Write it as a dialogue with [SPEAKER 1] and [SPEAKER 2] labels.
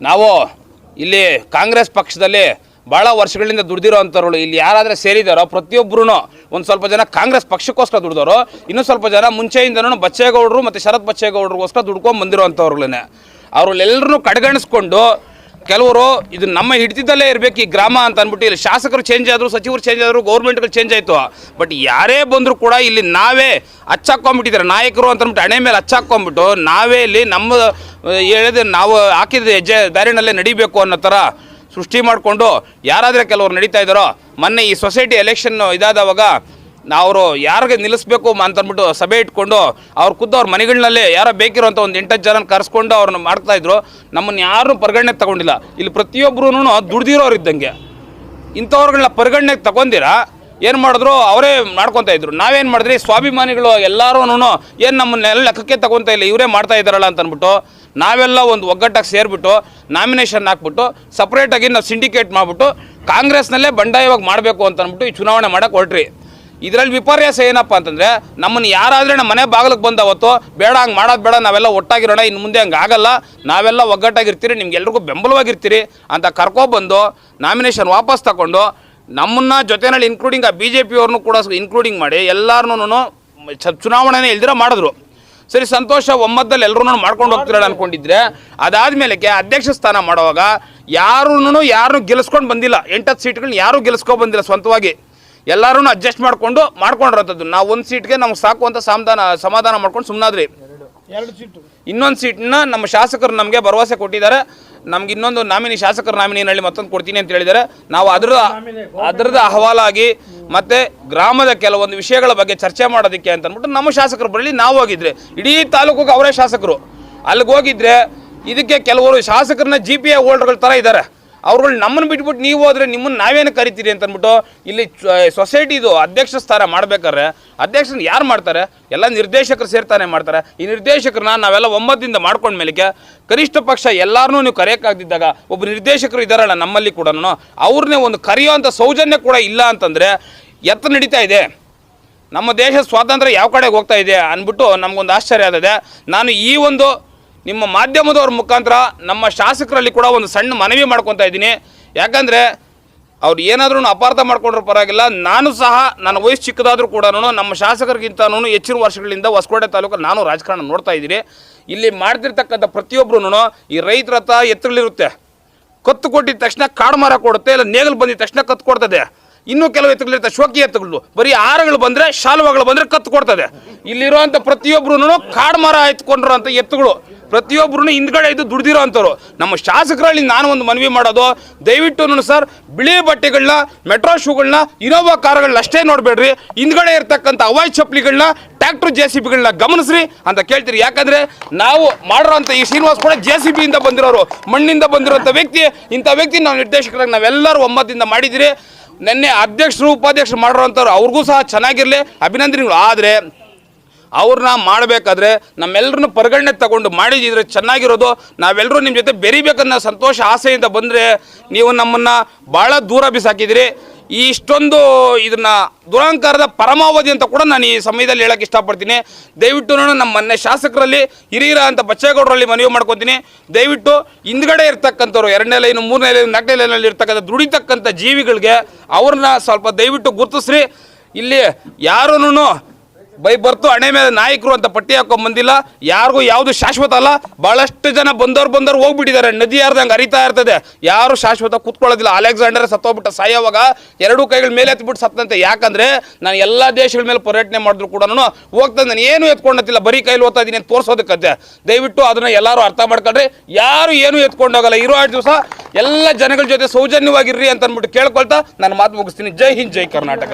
[SPEAKER 1] ನಾವು ಇಲ್ಲಿ ಕಾಂಗ್ರೆಸ್ ಪಕ್ಷದಲ್ಲಿ ಭಾಳ ವರ್ಷಗಳಿಂದ ದುಡ್ದಿರೋ ಇಲ್ಲಿ ಯಾರಾದರೂ ಸೇರಿದಾರೋ ಪ್ರತಿಯೊಬ್ಬರೂ ಒಂದು ಸ್ವಲ್ಪ ಜನ ಕಾಂಗ್ರೆಸ್ ಪಕ್ಷಕ್ಕೋಸ್ಕರ ದುಡ್ದವರು ಇನ್ನೂ ಸ್ವಲ್ಪ ಜನ ಮುಂಚೆಯಿಂದನೂ ಬಚ್ಚೇಗೌಡರು ಮತ್ತು ಶರತ್ ಬಚ್ಚೇಗೌಡರಿಗೋಸ್ಕರ ದುಡ್ಕೊಂಡು ಬಂದಿರೋ ಅಂಥವ್ರುಗಳೇ ಅವ್ರಲ್ಲೆಲ್ಲರೂ ಕಡೆಗಣಿಸ್ಕೊಂಡು ಕೆಲವರು ಇದು ನಮ್ಮ ಹಿಡಿತದಲ್ಲೇ ಇರಬೇಕು ಈ ಗ್ರಾಮ ಅಂತ ಅಂದ್ಬಿಟ್ಟು ಇಲ್ಲಿ ಶಾಸಕರು ಚೇಂಜ್ ಆದರು, ಸಚಿವರು ಚೇಂಜ್ ಆದರು ಗೌರ್ಮೆಂಟ್ಗಳು ಚೇಂಜ್ ಆಯಿತು. ಬಟ್ ಯಾರೇ ಬಂದರೂ ಕೂಡ ಇಲ್ಲಿ ನಾವೇ ಹಚ್ಚಾಕೊಂಡ್ಬಿಟ್ಟಿದ್ದಾರೆ ನಾಯಕರು ಅಂತ ಅಂದ್ಬಿಟ್ಟು ಹಣೆ ಮೇಲೆ ಹಚ್ಚಾಕೊಂಡ್ಬಿಟ್ಟು ನಾವೇ ಇಲ್ಲಿ ನಮ್ಮ ಹೇಳಿದ ನಾವು ಹಾಕಿದ ಹೆಜ್ಜೆ ದಾರಿನಲ್ಲೇ ನಡಿಬೇಕು ಅನ್ನೋ ಥರ ಸೃಷ್ಟಿ ಮಾಡಿಕೊಂಡು ಯಾರಾದರೆ ಕೆಲವರು ನಡೀತಾ ಇದ್ದಾರೋ, ಮೊನ್ನೆ ಈ ಸೊಸೈಟಿ ಎಲೆಕ್ಷನ್ ಇದಾದವಾಗ ಅವರು ಯಾರಿಗೆ ನಿಲ್ಲಿಸ್ಬೇಕು ಅಂತಂದ್ಬಿಟ್ಟು ಸಭೆ ಇಟ್ಕೊಂಡು ಅವ್ರು ಖುದ್ದು ಅವ್ರ ಮನೆಗಳಲ್ಲೇ ಯಾರೋ ಬೇಕಿರೋಂಥ ಒಂದು ಎಂಟತ್ತು ಜನ ಕರೆಸ್ಕೊಂಡು ಅವ್ರನ್ನ ಮಾಡ್ತಾ ಇದ್ರು ನಮ್ಮನ್ನು ಯಾರೂ ಪರಿಗಣನೆಗೆ ತಗೊಂಡಿಲ್ಲ. ಇಲ್ಲಿ ಪ್ರತಿಯೊಬ್ಬರೂ ದುಡ್ದಿರೋರು ಇದ್ದಂಗೆ. ಇಂಥವ್ರುಗಳನ್ನ ಪರಿಗಣನೆಗೆ ತಗೊಂಡಿರಾ? ಏನು ಮಾಡಿದ್ರು? ಅವರೇ ಮಾಡ್ಕೊತಾ ಇದ್ರು. ನಾವೇನು ಮಾಡಿದ್ರಿ? ಸ್ವಾಭಿಮಾನಿಗಳು ಎಲ್ಲರೂ ಏನು ನಮ್ಮನ್ನೆಲ್ಲ ಲೆಕ್ಕಕ್ಕೆ ತಗೊತಾ ಇಲ್ಲ, ಇವರೇ ಮಾಡ್ತಾ ಇದ್ದಾರಲ್ಲ ಅಂತ ಅಂದ್ಬಿಟ್ಟು ನಾವೆಲ್ಲ ಒಂದು ಒಗ್ಗಟ್ಟಾಗಿ ಸೇರಿಬಿಟ್ಟು ನಾಮಿನೇಷನ್ ಹಾಕ್ಬಿಟ್ಟು ಸಪ್ರೇಟಾಗಿ ನಾವು ಸಿಂಡಿಕೇಟ್ ಮಾಡಿಬಿಟ್ಟು ಕಾಂಗ್ರೆಸ್ನಲ್ಲೇ ಬಂಡಾಯವಾಗಿ ಮಾಡಬೇಕು ಅಂತ ಅಂದ್ಬಿಟ್ಟು ಈ ಚುನಾವಣೆ ಮಾಡೋಕೆ ಹೊರಟ್ರಿ. ಇದರಲ್ಲಿ ವಿಪರ್ಯಾಸ ಏನಪ್ಪ ಅಂತಂದರೆ, ನಮ್ಮನ್ನು ಯಾರಾದರೆ ನಮ್ಮ ಮನೆ ಬಾಗಿಲಿಗೆ ಬಂದವತ್ತು ಬೇಡ, ಹಂಗೆ ಮಾಡೋದು ಬೇಡ, ನಾವೆಲ್ಲ ಒಟ್ಟಾಗಿರೋಣ ಇನ್ನು ಮುಂದೆ ಹಂಗೆ ಆಗಲ್ಲ, ನಾವೆಲ್ಲ ಒಗ್ಗಟ್ಟಾಗಿರ್ತೀರಿ, ನಿಮ್ಗೆಲ್ರಿಗೂ ಬೆಂಬಲವಾಗಿರ್ತೀರಿ ಅಂತ ಕರ್ಕೊಬಂದು ನಾಮಿನೇಷನ್ ವಾಪಸ್ ತಗೊಂಡು, ನಮ್ಮನ್ನ ಜೊತೆನಲ್ಲಿ ಇನ್ಕ್ಲೂಡಿಂಗ್ ಆ ಬಿ ಜೆ ಪಿಯವ್ರನ್ನೂ ಕೂಡ ಇನ್ಕ್ಲೂಡಿಂಗ್ ಮಾಡಿ ಎಲ್ಲರನ್ನೂ ಚುನಾವಣೆನೇ ಇಲ್ದಿರ ಮಾಡಿದ್ರು. ಸರಿ, ಸಂತೋಷ ಒಮ್ಮದಲ್ಲಿ ಎಲ್ಲರೂ ಮಾಡ್ಕೊಂಡು ಹೋಗ್ತಿರಲ್ಲ ಅನ್ಕೊಂಡಿದ್ರೆ ಅದಾದ್ಮೇಲೆ ಅಧ್ಯಕ್ಷ ಸ್ಥಾನ ಮಾಡುವಾಗ ಯಾರೂ ಯಾರನ್ನೂ ಗೆಲ್ಲಿಸ್ಕೊಂಡು ಬಂದಿಲ್ಲ, ಎಂಟತ್ತು ಸೀಟ್ಗಳನ್ನ ಯಾರೂ ಗೆಲ್ಲಿಸ್ಕೊಂಡು ಬಂದಿಲ್ಲ ಸ್ವಂತವಾಗಿ. ಎಲ್ಲರೂ ಅಡ್ಜಸ್ಟ್ ಮಾಡಿಕೊಂಡು ಮಾಡ್ಕೊಂಡಿರೋಂಥದ್ದು ನಾವು ಒಂದು ಸೀಟ್ಗೆ ನಮ್ಗೆ ಸಾಕು ಅಂತ ಸಮಾಧಾನ ಸಮಾಧಾನ ಮಾಡ್ಕೊಂಡು ಸುಮ್ಮನಾದ್ರಿ ಇನ್ನೊಂದು ಸೀಟ್ನ ನಮ್ಮ ಶಾಸಕರು ನಮಗೆ ಭರವಸೆ ಕೊಟ್ಟಿದ್ದಾರೆ. ನಮ್ಗೆ ಇನ್ನೊಂದು ನಾಮಿನಿ ಶಾಸಕರ ನಾಮಿನಿನಲ್ಲಿ ಮತ್ತೊಂದು ಕೊಡ್ತೀನಿ ಅಂತ ಹೇಳಿದ್ದಾರೆ. ನಾವು ಅದರ ಅದರದ ಅಹವಾಲಾಗಿ ಮತ್ತೆ ಗ್ರಾಮದ ಕೆಲವೊಂದು ವಿಷಯಗಳ ಬಗ್ಗೆ ಚರ್ಚೆ ಮಾಡೋದಕ್ಕೆ ಅಂತ ಅಂದ್ಬಿಟ್ಟು ನಮ್ಮ ಶಾಸಕರು ಬರಲಿ ನಾವು ಹೋಗಿದ್ರೆ ಇಡೀ ತಾಲೂಕಿಗೆ ಅವರೇ ಶಾಸಕರು. ಅಲ್ಲಿಗೆ ಹೋಗಿದ್ರೆ ಇದಕ್ಕೆ ಕೆಲವರು ಶಾಸಕರನ್ನ ಜಿ ಪಿ ಎ ಹೋಲ್ಡರ್ಗಳ ಥರ ಇದ್ದಾರೆ ಅವ್ರುಗಳು ನಮ್ಮನ್ನು ಬಿಟ್ಬಿಟ್ಟು ನೀವು ಹೋದರೆ ನಿಮ್ಮನ್ನು ನಾವೇನು ಕರಿತೀರಿ ಅಂತ ಇಲ್ಲಿ ಸೊಸೈಟಿದು ಅಧ್ಯಕ್ಷ ಸ್ಥಾನ ಮಾಡ್ಬೇಕಾದ್ರೆ ಅಧ್ಯಕ್ಷನ ಯಾರು ಮಾಡ್ತಾರೆ? ಎಲ್ಲ ನಿರ್ದೇಶಕರು ಸೇರ್ತಾನೆ ಮಾಡ್ತಾರೆ. ಈ ನಿರ್ದೇಶಕರನ್ನ ನಾವೆಲ್ಲ ಒಮ್ಮತದಿಂದ ಮಾಡ್ಕೊಂಡ ಮೇಲೆಗೆ ಕನಿಷ್ಠ ಪಕ್ಷ ಎಲ್ಲರನ್ನೂ ನೀವು ಕರೆಯೋಕ್ಕಾಗ್ದಿದ್ದಾಗ ಒಬ್ಬ ನಿರ್ದೇಶಕರು ಇದ್ದಾರಲ್ಲ ನಮ್ಮಲ್ಲಿ ಕೂಡ ಅವ್ರನ್ನೇ ಒಂದು ಕರೆಯೋ ಸೌಜನ್ಯ ಕೂಡ ಇಲ್ಲ ಅಂತಂದರೆ ಎತ್ತ ನಡೀತಾ ಇದೆ. ನಮ್ಮ ದೇಶದ ಸ್ವಾತಂತ್ರ್ಯ ಯಾವ ಕಡೆಗೆ ಹೋಗ್ತಾ ಇದೆ ಅಂದ್ಬಿಟ್ಟು ನಮಗೊಂದು ಆಶ್ಚರ್ಯ ಆಗಿದೆ ನಾನು ಈ ಒಂದು ನಿಮ್ಮ ಮಾಧ್ಯಮದವ್ರ ಮುಖಾಂತರ ನಮ್ಮ ಶಾಸಕರಲ್ಲಿ ಕೂಡ ಒಂದು ಸಣ್ಣ ಮನವಿ ಮಾಡ್ಕೊತಾ ಇದ್ದೀನಿ. ಯಾಕಂದರೆ ಅವ್ರು ಏನಾದ್ರೂ ಅಪಾರ್ಥ ಮಾಡ್ಕೊಂಡ್ರೂ ಪರವಾಗಿಲ್ಲ. ನಾನು ಸಹ ನನ್ನ ವಯಸ್ಸು ಚಿಕ್ಕದಾದರೂ ಕೂಡ ನಮ್ಮ ಶಾಸಕರಿಗಿಂತನೂ ಹೆಚ್ಚಿನ ವರ್ಷಗಳಿಂದ ಹೊಸಕೋಟೆ ತಾಲೂಕು ನಾನು ರಾಜಕಾರಣ ನೋಡ್ತಾ ಇದ್ದೀನಿ. ಇಲ್ಲಿ ಮಾಡ್ತಿರ್ತಕ್ಕಂಥ ಪ್ರತಿಯೊಬ್ಬರು ಈ ರೈತರ ಹತ್ರ ಎತ್ತುಗಳಿರುತ್ತೆ ಕತ್ತು ಕೊಟ್ಟಿದ ತಕ್ಷಣ ಕಾಡು ಮರ ಕೊಡುತ್ತೆ, ಇಲ್ಲ ನೇಗಲು ಬಂದಿದ ತಕ್ಷಣ ಕತ್ತು ಕೊಡ್ತದೆ. ಇನ್ನೂ ಕೆಲವು ಎತ್ತುಗಳಿರ್ತವೆ ಶೋಕಿ ಎತ್ತುಗಳು ಬರೀ ಆರಗಳು ಬಂದರೆ, ಶಾಲುವಗಳು ಬಂದರೆ ಕತ್ತು ಕೊಡ್ತದೆ. ಇಲ್ಲಿರುವಂಥ ಪ್ರತಿಯೊಬ್ಬರು ಕಾಡು ಮರ ಅಂತ ಎತ್ತುಗಳು. ಪ್ರತಿಯೊಬ್ಬರು ಹಿಂದ್ಗಡೆ ಇದ್ದು ದುಡ್ದಿರೋ ನಮ್ಮ ಶಾಸಕರಲ್ಲಿ ನಾನು ಒಂದು ಮನವಿ ಮಾಡೋದು, ದಯವಿಟ್ಟು ಸರ್, ಬಿಳಿ ಬಟ್ಟೆಗಳನ್ನ ಮೆಟ್ರೋ ಶೂಗಳನ್ನ ಇನೋವಾ ಕಾರ್ಗಳನ್ನ ಅಷ್ಟೇ ನೋಡಬೇಡ್ರಿ. ಹಿಂದ್ಗಡೆ ಇರ್ತಕ್ಕಂಥ ಅವಾಯ್ ಚಪ್ಪಲಿಗಳನ್ನ ಟ್ರ್ಯಾಕ್ಟರ್ ಜೆ ಸಿ ಬಿಗಳನ್ನ ಗಮನಿಸ್ರಿ ಅಂತ ಕೇಳ್ತೀರಿ. ಯಾಕಂದರೆ ನಾವು ಮಾಡಿರೋಂಥ ಈ ಶ್ರೀನಿವಾಸ್ ಕೂಡ ಜೆ ಸಿ ಬಿಯಿಂದ ಬಂದಿರೋರು. ಮಣ್ಣಿಂದ ಬಂದಿರೋಂಥ ವ್ಯಕ್ತಿ. ಇಂಥ ವ್ಯಕ್ತಿ ನಾವು ನಿರ್ದೇಶಕರಾಗಿ ನಾವೆಲ್ಲರೂ ಒಮ್ಮತದಿಂದ ಮಾಡಿದಿರಿ ನಿನ್ನೆ ಅಧ್ಯಕ್ಷರು, ಉಪಾಧ್ಯಕ್ಷರು ಮಾಡಿರೋಂಥವ್ರು ಅವ್ರಿಗೂ ಸಹ ಚೆನ್ನಾಗಿರಲಿ. ಅಭಿನಂದನೆಗಳು. ಆದರೆ ಅವ್ರನ್ನ ಮಾಡಬೇಕಾದ್ರೆ ನಮ್ಮೆಲ್ಲರನ್ನು ಪರಿಗಣನೆ ತಗೊಂಡು ಮಾಡಿದ್ರೆ ಚೆನ್ನಾಗಿರೋದು ನಾವೆಲ್ಲರೂ ನಿಮ್ಮ ಜೊತೆ ಬೆರಿಬೇಕನ್ನೋ ಸಂತೋಷ, ಆಸೆಯಿಂದ ಬಂದರೆ ನೀವು ನಮ್ಮನ್ನು ಭಾಳ ದೂರ ಬಿಸಾಕಿದಿರಿ ಈ ಇಷ್ಟೊಂದು ಇದನ್ನ ದುರಂಕಾರದ ಪರಮಾವಧಿ ಅಂತ ಕೂಡ ನಾನು ಈ ಸಮಯದಲ್ಲಿ ಹೇಳಕ್ಕೆ ಇಷ್ಟಪಡ್ತೀನಿ. ದಯವಿಟ್ಟು ನಮ್ಮ ಮೊನ್ನೆ ಶಾಸಕರಲ್ಲಿ ಹಿರಿಯರ ಅಂತ ಬಚ್ಚೇಗೌಡರಲ್ಲಿ ಮನವಿ ಮಾಡ್ಕೊತೀನಿ. ದಯವಿಟ್ಟು ಹಿಂದ್ಗಡೆ ಇರ್ತಕ್ಕಂಥವ್ರು, ಎರಡನೇ ಲೈನು, ಮೂರನೇ ಲೈನ್, ನಾಲ್ಕನೇ ಲೈನಲ್ಲಿ ಇರ್ತಕ್ಕಂಥ ದುಡಿತಕ್ಕಂಥ ಜೀವಿಗಳಿಗೆ ಅವ್ರನ್ನ ಸ್ವಲ್ಪ ದಯವಿಟ್ಟು ಗುರುತಿಸ್ರಿ. ಇಲ್ಲಿ ಯಾರೂ ಬೈ ಬರ್ತು, ಹಣೆ ಮೇಲೆ ನಾಯಕರು ಅಂತ ಪಟ್ಟಿ ಹಾಕೊಂಡ್ ಬಂದಿಲ್ಲ. ಯಾರಿಗೂ ಯಾವುದು ಶಾಶ್ವತ ಅಲ್ಲ. ಬಹಳಷ್ಟು ಜನ ಬಂದವ್ರು ಬಂದವ್ರು ಹೋಗ್ಬಿಟ್ಟಿದ್ದಾರೆ. ನದಿ ಯಾರ್ದಂಗೆ ಹರಿತಾ ಇರ್ತದೆ, ಯಾರು ಶಾಶ್ವತ ಕೂತ್ಕೊಳ್ಳೋದಿಲ್ಲ. ಅಲೆಕ್ಸಾಂಡರ್ ಸತ್ತೋಗ್ಬಿಟ್ಟ ಸಾಯೋವಾಗ ಎರಡೂ ಕೈಗಳ ಮೇಲೆ ಎತ್ಬಿಟ್ಟು ಸತ್ತಂತೆ. ಯಾಕಂದ್ರೆ ನಾನು ಎಲ್ಲ ದೇಶಗಳ ಮೇಲೆ ಪರ್ಯಟನೆ ಮಾಡಿದ್ರು ಕೂಡ ಹೋಗ್ತಾ ನಾನು ಏನು ಎತ್ಕೊಂಡತ್ತಿಲ್ಲ. ಬರೀ ಕೈಲಿ ಓದ್ತಾ ಇದೀನಿ ಅಂತ ತೋರ್ಸೋದಕ್ಕಂತೆ. ದಯವಿಟ್ಟು ಅದನ್ನ ಎಲ್ಲರೂ ಅರ್ಥ ಮಾಡ್ಕೊಂಡ್ರಿ ಯಾರು ಏನು ಎತ್ಕೊಂಡೋಗಲ್ಲ. ಇರೋ ಆರು ದಿವಸ ಎಲ್ಲ ಜನಗಳ ಜೊತೆ ಸೌಜನ್ಯವಾಗಿರ್ರಿ ಅಂತ ಅಂದ್ಬಿಟ್ಟು ಕೇಳ್ಕೊಳ್ತಾ ನಾನು ಮಾತು ಮುಗಿಸ್ತೀನಿ. ಜೈ ಹಿಂದ್, ಜೈ ಕರ್ನಾಟಕ.